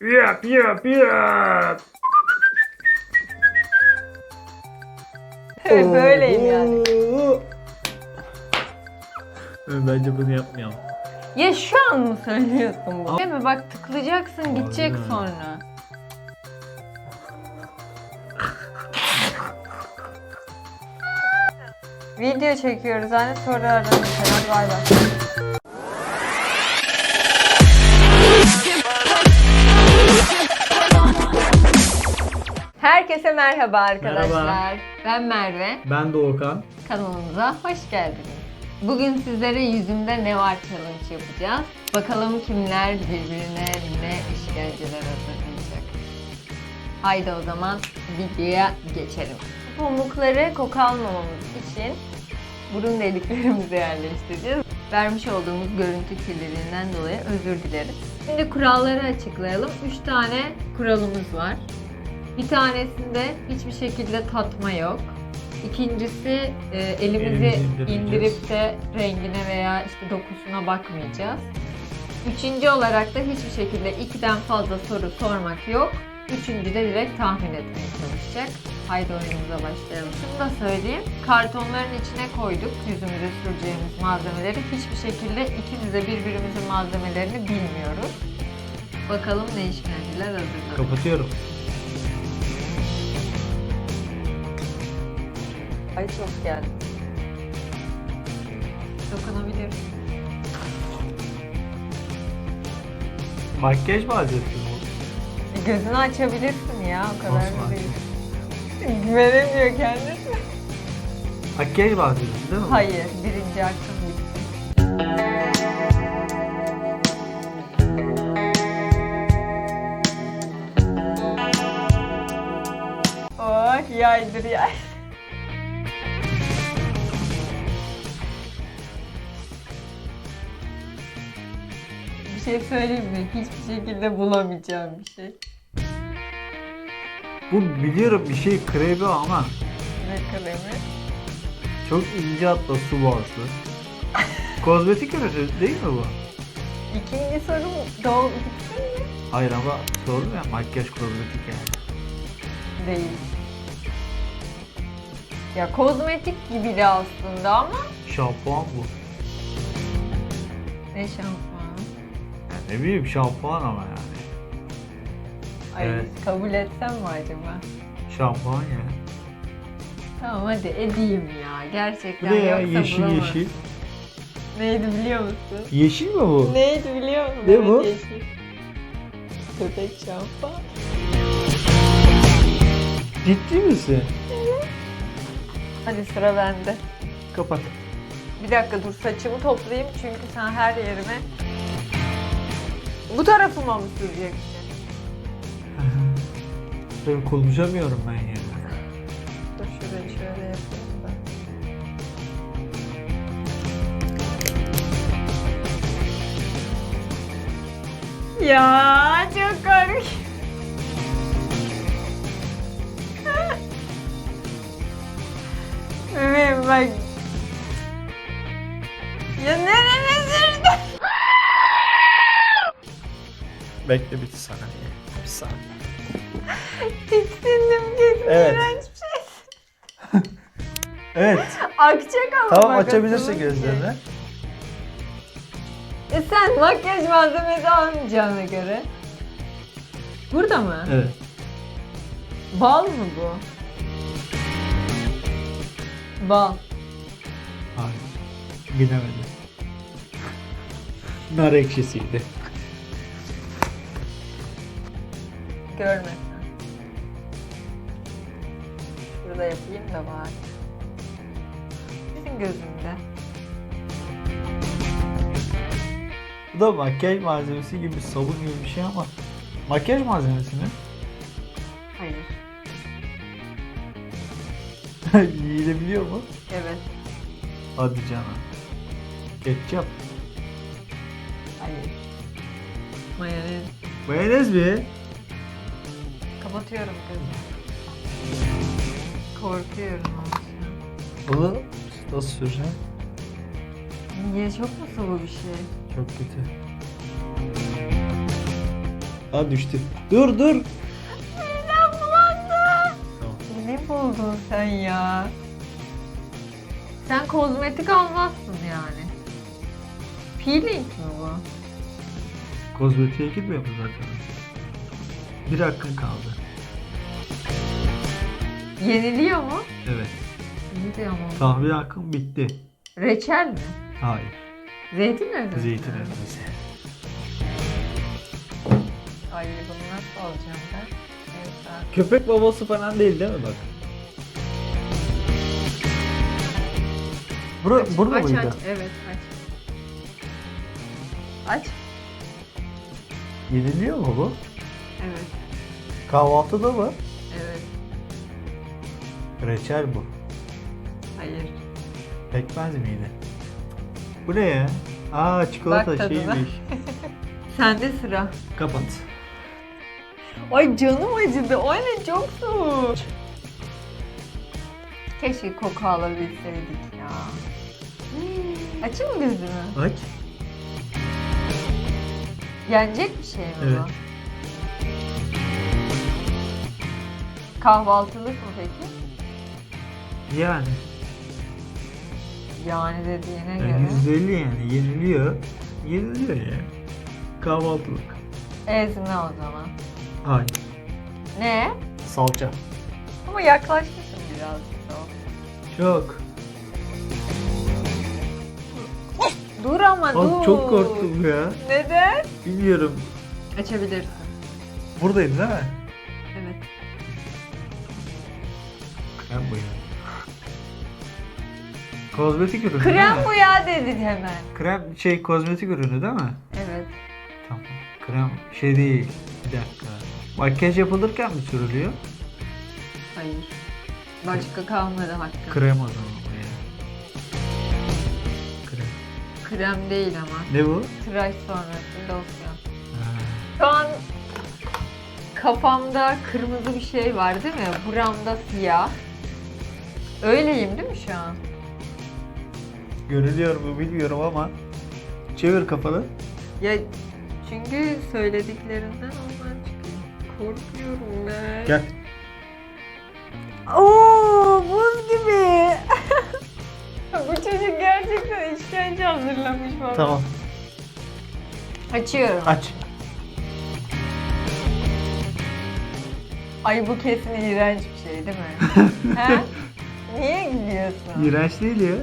Yap yap yap. Evet böyleyim yani. Bence bunu yapmayalım. Ya şu an mı söylüyorsun bu? Değil mi? Bak tıklayacaksın gidecek Aynen. sonra. Video çekiyoruz anne sonra. Hadi bay bay. Herkese merhaba arkadaşlar. Merhaba. Ben Merve. Ben Doğukan. Kanalımıza hoş geldiniz. Bugün sizlere yüzümde ne var challenge yapacağız. Bakalım kimler birbirine ne işkenceler hazırlayacak. Haydi o zaman videoya geçelim. Pamukları koku almamamız için burun deliklerimize yerleştireceğiz. Vermiş olduğumuz görüntü kirliliğinden dolayı özür dileriz. Şimdi kuralları açıklayalım. 3 tane kuralımız var. Bir tanesinde hiçbir şekilde tatma yok. İkincisi e, elimizi indirip de rengine veya işte dokusuna bakmayacağız. Üçüncü olarak da hiçbir şekilde ikiden fazla soru sormak yok. Üçüncü de direkt tahmin etmeye çalışacak. Haydi oyunumuza başlayalım. Şunu da söyleyeyim. Kartonların içine koyduk yüzümüze süreceğimiz malzemeleri. Hiçbir şekilde ikimiz de birbirimizin malzemelerini bilmiyoruz. Bakalım ne işkenceler hazırladık. Kapatıyorum. Ay çok geldi. Dokunabilirim. Makyaj malzemesi mi E, Gözünü açabilirsin ya o kadar Nasıl da değil. Güvenemiyor kendisi. Makyaj malzemesi değil mi? Hayır, birinci hakkım bitti. Oh, yaydır yay. Şey söyleyeyim mi? Hiçbir şekilde bulamayacağım bir şey. Bu biliyorum bir şey kremi ama Ne kalemi? çok ince hatta su bazlı. Kozmetik ürünü değil mi bu? İkinci sorum doğru bitti mi? Hayır ama sordum ya makyaj kozmetik yani. Değil. Ya kozmetik gibi de aslında ama Şampuan bu. ne şampuan? Ne bileyim şampuan ama yani. Ay Evet. kabul etsem mi acaba? Şampuan ya. Tamam hadi edeyim ya. Bu Gerçekten ne ya yoksa yeşil bulamam. yeşil. Neydi biliyor musun? Yeşil mi bu? Neydi biliyor musun? Ne Evet, bu? Yeşil. Köpek şampuan. Ciddi misin? Hadi sıra bende. Kapat. Bir dakika dur saçımı toplayayım çünkü sen her yerime bu tarafıma mı süreceksin? Tabii konuşamıyorum ben ya. Dur şurayı şöyle yapayım da. Ya Bekle bir saniye. Bir saniye. Tiksindim kesin. Evet. iğrenç bir şey. Evet. Akacak ama Tamam bak, açabilirsin gözlerini. E sen makyaj malzemesi almayacağına göre. Burada mı? Evet. Bal mı bu? Bal. Hayır. Bilemedim. Nar ekşisiydi. Görmesen. Şurada yapayım da bari. Senin gözünde. Bu da makyaj malzemesi gibi sabun gibi bir şey ama makyaj malzemesi mi? Hayır. Yiyilebiliyor mu? Evet. Hadi canım. Ketçap. Hayır. Mayonez. Mayonez mi? Kapatıyorum gözümü. Korkuyorum. Bunu nasıl süreceğim? Niye çok mu sıvı bir şey? Çok kötü. Aa düştü. Dur dur. Midem bulandı. Tamam. Ne buldun sen ya? Sen kozmetik almazsın yani. Peeling mi bu? Kozmetiğe gitmiyor mu zaten? Bir hakkın kaldı. Yeniliyor mu? Evet. De ama. Tahviye hakkın bitti. Reçel mi? Hayır. Zeytin ezmesi. Zeytin mi? ezmesi. Ay bunu nasıl alacağım ben? Neyse. Köpek babası falan değil değil mi bak? Bura, Aç, burada aç, mıydı? aç. Evet aç. Aç. Yeniliyor mu bu? Evet. Kahvaltıda mı? Evet. Reçel bu. Hayır. Pekmez miydi? Bu ne ya? Aa çikolata Bak tadına. şeymiş. Sende sıra. Kapat. Ay canım acıdı. O ne çok soğuk. Keşke koku alabilseydik ya. Hmm. Açayım mı gözümü? Aç. Yenecek bir şey mi Evet. bu? Kahvaltılık mı peki? Yani. Yani dediğine yani göre. %50 yani yeniliyor. Yeniliyor ya. Kahvaltılık. Ezme o zaman. Hayır. Ne? Salça. Ama yaklaşmışım birazcık da. Çok. Dur ama Bak dur. çok korktum ya. Neden? Bilmiyorum. Açabilirsin. Buradaydı değil mi? Evet. Krem bu ya. Kozmetik ürünü değil Krem mi? bu ya dedin hemen. Krem şey kozmetik ürünü değil mi? Evet. Tamam. Krem şey değil. Bir dakika. Makyaj yapılırken mi sürülüyor? Hayır. Başka kalmadı hakkı. Krem o zaman bu ya. Krem. Krem değil ama. Ne bu? Tıraş sonrası losyon. Ha. Şu an kafamda kırmızı bir şey var değil mi? Buramda siyah. Öyleyim değil mi şu an? Görülüyor mu bilmiyorum ama. Çevir kafanı. Ya çünkü söylediklerinden ondan çıkıyor. Korkuyorum ben. Gel. Oo, buz gibi. Bu çocuk gerçekten işkence hazırlamış bana. Tamam. Açıyorum. Aç. Ay bu kesin iğrenç bir şey değil mi? He? Niye gülüyorsun? İğrenç değil ya.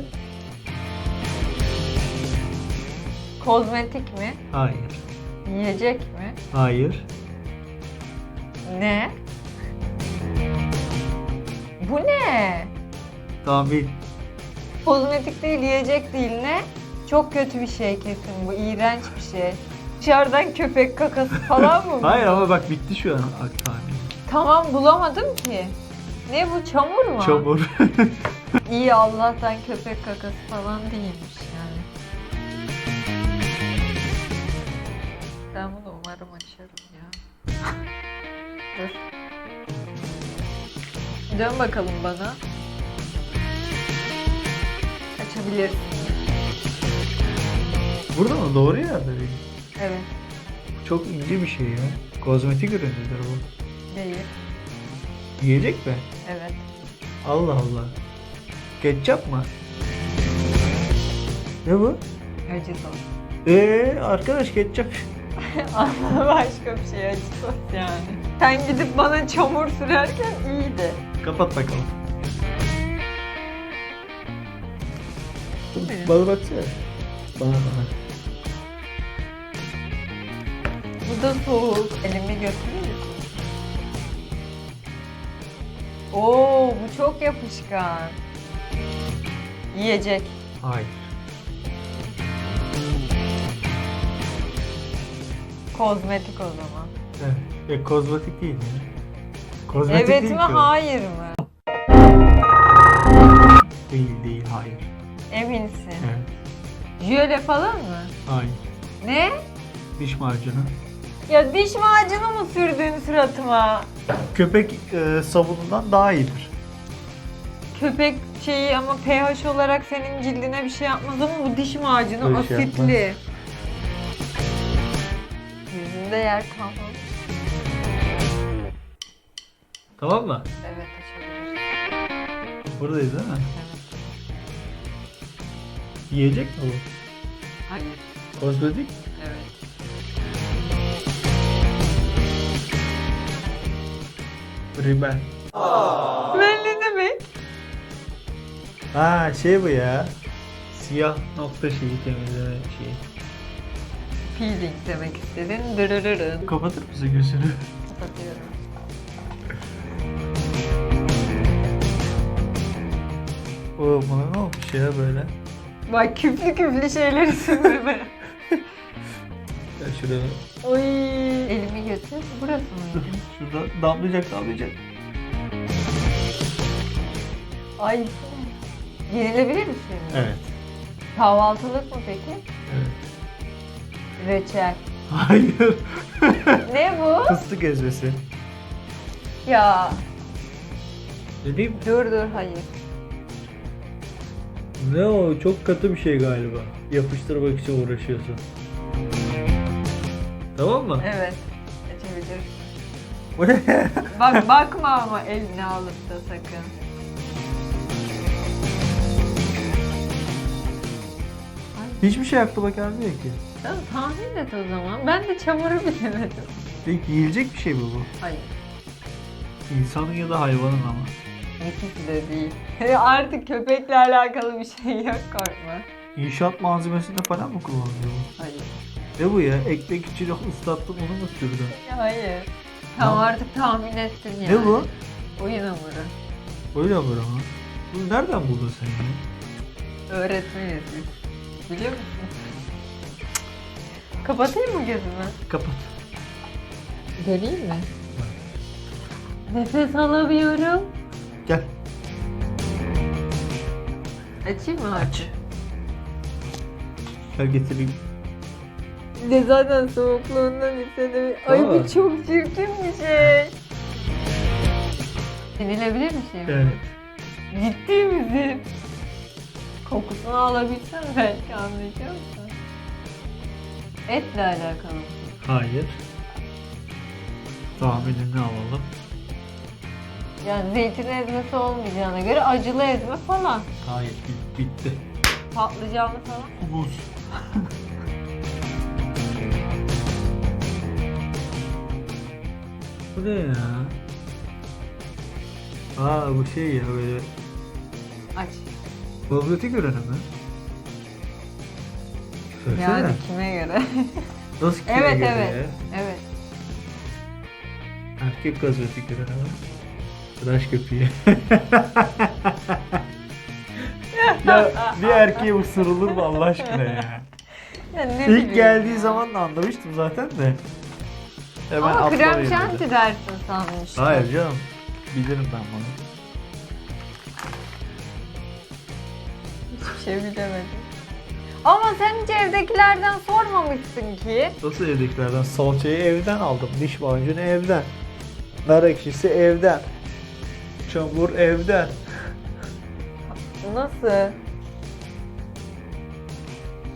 Kozmetik mi? Hayır. Yiyecek mi? Hayır. Ne? Bu ne? Tamam bil. Kozmetik değil, yiyecek değil ne? Çok kötü bir şey kesin bu, iğrenç bir şey. Dışarıdan köpek kakası falan mı? bu? Hayır ama bak bitti şu an ak tahmin. Tamam bulamadım ki. Ne bu çamur mu? Çamur. İyi Allah'tan köpek kakası falan değilmiş Ben bunu umarım açarım ya. Dur. Dön bakalım bana. Açabilirsin. Burada mı? Doğru yerde değil. Evet. Çok ince bir şey ya. Kozmetik ürünüdür bu. Değil. Yiyecek mi? Evet. Allah Allah. Ketçap mı? Ne bu? Acı sos. Eee arkadaş ketçap. Ama başka bir şey sos yani. Sen gidip bana çamur sürerken iyiydi. Kapat bakalım. Evet. Bana baksana. Bana bana. Bu da soğuk. Elimi götürür müsün? Oo, bu çok yapışkan. Yiyecek. Hayır. Kozmetik o zaman. Evet. E, kozmetik değil mi? Kozmetik evet değil mi, ki o. hayır mı? Değil değil hayır. Eminsin. Evet. Jöle falan mı? Hayır. Ne? Diş macunu. Ya diş macunu mu sürdün suratıma? Köpek e, sabunundan daha iyidir. Köpek şeyi ama pH olarak senin cildine bir şey yapmaz ama bu diş macunu Bir şey asitli. Bizde yer kalmadı. Tamam mı? Evet açabiliriz. Buradayız değil mi? Yiyecek mi bu? Hayır. Kozmetik? Evet. Riben. Ben ne demek? Ha şey bu ya. Siyah nokta şeyi temizleme şeyi. Peeling demek istedin. Dırırırın. Kapatır mısın gözünü? Kapatıyorum. Oo bana ne olmuş ya böyle? Bak küflü küflü şeyleri sürdürme. Ya şurada. Oy. Elimi götür. Burası mıydı? Şurada damlayacak damlayacak. Ay. Yenilebilir mi şimdi? Evet. Kahvaltılık mı peki? Evet. Reçel. Hayır. ne bu? Fıstık ezmesi. Ya Dediğim dur dur hayır. ne o çok katı bir şey galiba. Yapıştırmak için uğraşıyorsun. Tamam mı? Evet. Bu ne? Bak bakma ama eline alıp da sakın. Hiçbir şey aklıma gelmiyor ki. Tahmin et o zaman. Ben de çamuru bilemedim. Peki yiyecek bir şey mi bu? Hayır. İnsanın ya da hayvanın ama. İkisi de değil. Artık köpekle alakalı bir şey yok korkma. İnşaat malzemesinde falan mı kullanılıyor bu? Hayır. Ne bu ya? Ekmek içine ıslattım onu mu sürdün? Hayır. Tamam. artık tahmin ettin yani. Ne bu? Oyun hamuru. Öyle mi ama? Bunu nereden buldun sen ya? Öğretmeniz biz. Biliyor musun? Kapatayım mı gözümü? Kapat. Göreyim mi? Nefes alamıyorum. Gel. Açayım mı? Aç. Gel getireyim. De zaten soğukluğundan hissedemiyorum. Ay Aa. bu çok çirkin bir şey. Yenilebilir bir şey mi? Evet. Ciddi misin? Kokusunu alabilsen belki anlayacaksın. Etle alakalı? Hayır. Tahminini alalım. Yani zeytin ezmesi olmayacağına göre acılı ezme falan. Hayır. bit- Bitti. Patlıcanlı falan. Humus. bu ne ya? Aa bu şey ya böyle Aç. Kozmetik ürünü mü? Söylesene. Yani kime göre? Nasıl kime evet göre evet. ya? Evet. Erkek kozmetik ürünü mü? Tıraş köpüğü. ya bir erkeğe ısırılır mı Allah aşkına ya? Ya ne İlk geldiği ya. zaman da anlamıştım zaten de. Hemen Ama krem şanti dersin sanmıştım. Hayır canım. Bilirim ben bunu. Hiçbir şey bilemedim. Ama sen hiç evdekilerden sormamışsın ki. Nasıl evdekilerden? Salçayı evden aldım. Diş macunu evden. Nar ekşisi evden. Çamur evden. Nasıl?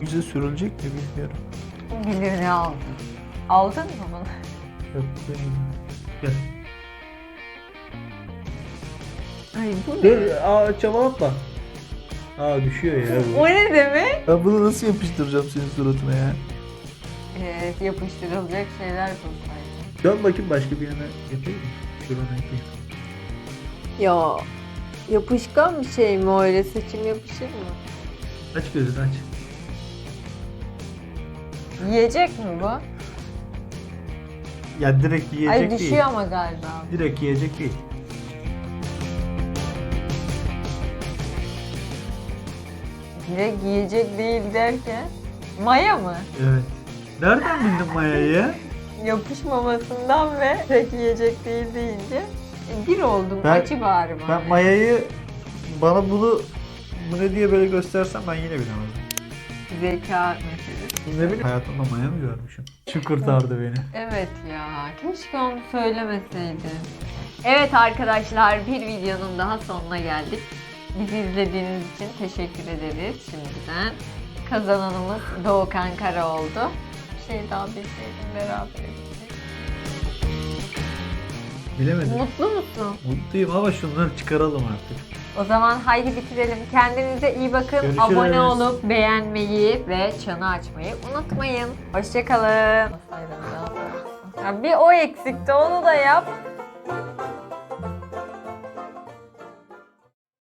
Yüze sürülecek mi bilmiyorum. Bilir ne aldın. Aldın mı bunu? Yok benim. Gel. Ay bu Dur, aa çabalatma. Aa düşüyor ya bu. O ne demek? Ben bunu nasıl yapıştıracağım senin suratına ya? Evet yapıştırılacak şeyler bulsaydın. Dön bakayım başka bir yana yapayım mı? Şurana yapayım. Ya yapışkan bir şey mi öyle saçım yapışır mı? Aç gözünü aç. Yiyecek mi bu? Ya direkt yiyecek Ay değil. düşüyor ama galiba. Direkt yiyecek değil. Direkt yiyecek değil derken maya mı? Evet. Nereden bildin Maya'yı ya? Yapışmamasından ve tek yiyecek değil deyince e, bir oldum Ben- bari bana. Ben Maya'yı bana bunu bu ne diye böyle göstersem ben yine bilemezdim. Zeka meselesi. Ne bileyim hayatımda Maya mı görmüşüm? Şu kurtardı beni. Evet ya keşke onu söylemeseydi. Evet arkadaşlar bir videonun daha sonuna geldik. Bizi izlediğiniz için teşekkür ederiz şimdiden. Kazananımız Doğukan Kara oldu. Bir şey daha bilseydim beraber bilseydik. Bilemedim. Mutlu musun? Mutluyum ama şunları çıkaralım artık. O zaman haydi bitirelim. Kendinize iyi bakın. Görüşürüz. Abone olup beğenmeyi ve çanı açmayı unutmayın. Hoşçakalın. Bir o eksikti onu da yap.